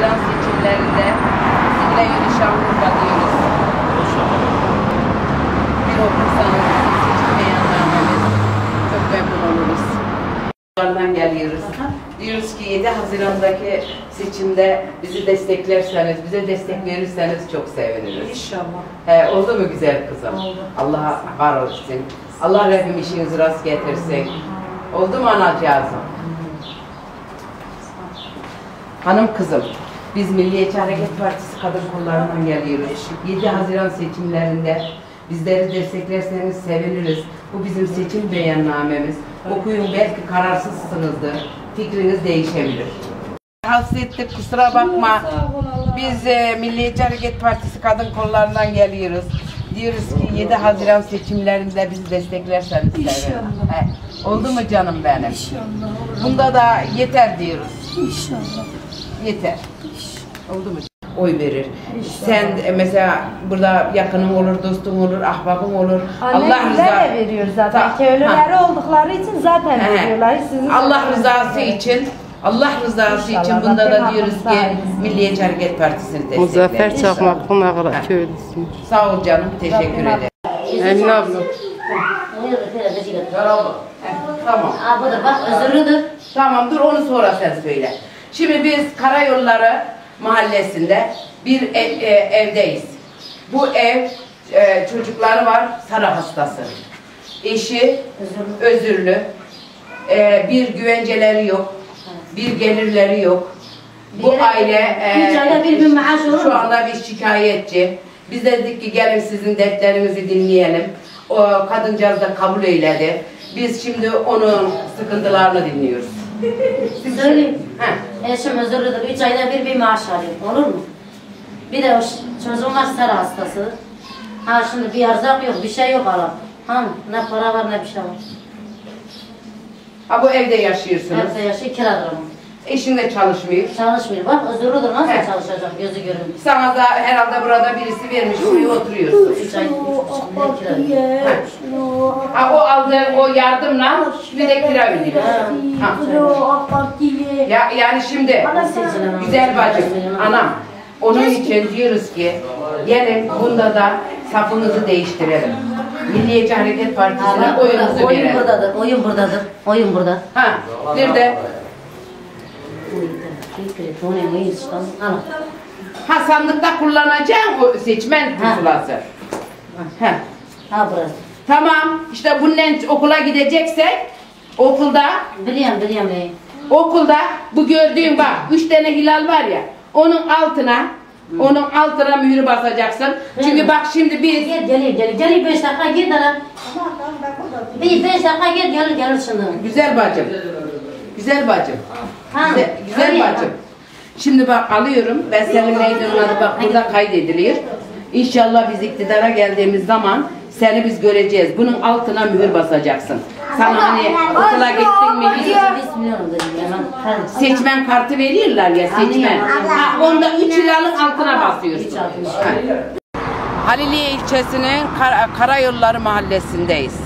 Haziran seçimlerinde bizimle yürü Şanlıurfa diyoruz. Bir okursanız beyanlamemiz çok memnun oluruz. Oradan geliyoruz. Diyoruz ki 7 Haziran'daki seçimde bizi desteklerseniz, bize destek verirseniz çok seviniriz. İnşallah. He, oldu mu güzel kızım? Oldu. Allah var olsun. Allah Rabbim işinizi rast getirsin. Oldu mu anacığızım? Hanım kızım, biz Milliyetçi Hareket Partisi Kadın Kolları'ndan geliyoruz. 7 Haziran seçimlerinde bizleri desteklerseniz seviniriz. Bu bizim seçim beyannamemiz. Okuyun belki kararsızsınızdır. Fikriniz değişebilir. Rahatsız ettik kusura bakma. Biz e, Milliyetçi Hareket Partisi kadın kollarından geliyoruz. Diyoruz ki 7 Haziran seçimlerinde bizi desteklerseniz. İnşallah. He, Oldu mu canım benim? İnşallah. Bunda da yeter diyoruz. İnşallah. Yeter. Oldu mu? Oy verir. Sen e, mesela burada yakının olur, dostun olur, ahbabın olur. Allah Annemler rıza de veriyor zaten. Ta- Köylüleri oldukları için zaten He. veriyorlar. Sizin Allah rızası için Allah rızası İnşallah. için bunda da diyoruz ki. Milliyetçi Hareket Partisi'ni destekler. Muzaffer. Çakmak Pınar'a köylüsün. Sağ ol canım. Teşekkür ederim. Emine abla. Tamam. Aa budur bak özürlüdür. Tamam dur onu sonra sen söyle. Şimdi biz Karayolları mahallesinde bir ev- e, evdeyiz. Bu ev e, çocukları var Sara hastası. Eşi özürlü. E, bir güvenceleri yok. Bir gelirleri yok. Bu Bir- aile e, bir olur şu anda bir şikayetçi. Biz de dedik ki gelin sizin dertlerinizi dinleyelim. O kadıncağız da kabul eyledi. Biz şimdi onun sıkıntılarını dinliyoruz. Söyleyeyim. Eşim özürlüdür. Üç ayda bir bir maaş alıyor. Olur mu? Bir de o çocuğum var sarı hastası. Ha şimdi bir erzak yok, bir şey yok alan. Ha ne para var ne bir şey var. Ha bu evde yaşıyorsunuz. Evde yaşıyor kiradır ama. Eşin de çalışmıyor. Çalışmıyor. Bak özürlüdür. Nasıl He. çalışacak gözü görünmüyor. Sana da herhalde burada birisi vermiş, buraya oturuyorsun. Üç ay, üç buçuk kira ödüyor. Ha o aldığı o yardımla bir de kira ödüyor. Ha. Ya, yani şimdi güzel bacım, anam onun için diyoruz ki gelin bunda da safınızı değiştirelim. Milliyetçi Hareket Partisi'ne burada, oyun verelim. buradadır. Oyun buradadır. Oyun burada. Ha, bir de ha sandıkta kullanacağım o seçmen pusulası. Ha. Ha burası. Tamam, işte bundan okula gideceksek okulda Biliyorum biliyorum. Okulda bu gördüğün bak üç tane hilal var ya onun altına onun altına mühür basacaksın. Çünkü bak şimdi biz Gel gelir gelir gelir beş dakika gir de lan. Bir beş dakika gel gelir gelir şimdi. güzel bacım. Güzel bacım. Ha, Güzel, güzel öyle bacım. Şimdi bak alıyorum. Ben senin neydi adı bak burada kaydediliyor. İnşallah biz iktidara geldiğimiz zaman seni biz göreceğiz. Bunun altına mühür basacaksın. Sana hani okula gittin mi hiç dedim ya. Ha. seçmen kartı veriyorlar ya seçmen. Ha, onda 3 liralık altına basıyorsun. Ha. Haliliye ilçesinin Kar- Karayolları mahallesindeyiz.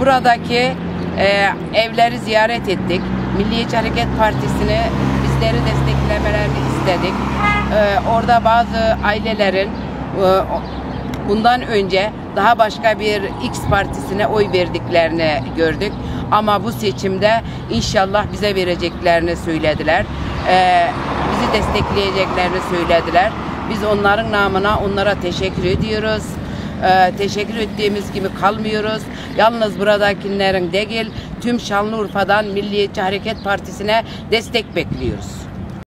Buradaki e, evleri ziyaret ettik. Milliyetçi Hareket Partisi'ni bizleri desteklemelerini istedik. E, orada bazı ailelerin e, bundan önce daha başka bir X partisine oy verdiklerini gördük. Ama bu seçimde inşallah bize vereceklerini söylediler. E, bizi destekleyeceklerini söylediler. Biz onların namına onlara teşekkür ediyoruz. Ee, teşekkür ettiğimiz gibi kalmıyoruz. Yalnız buradakilerin değil, tüm Şanlıurfa'dan Milliyetçi Hareket Partisi'ne destek bekliyoruz.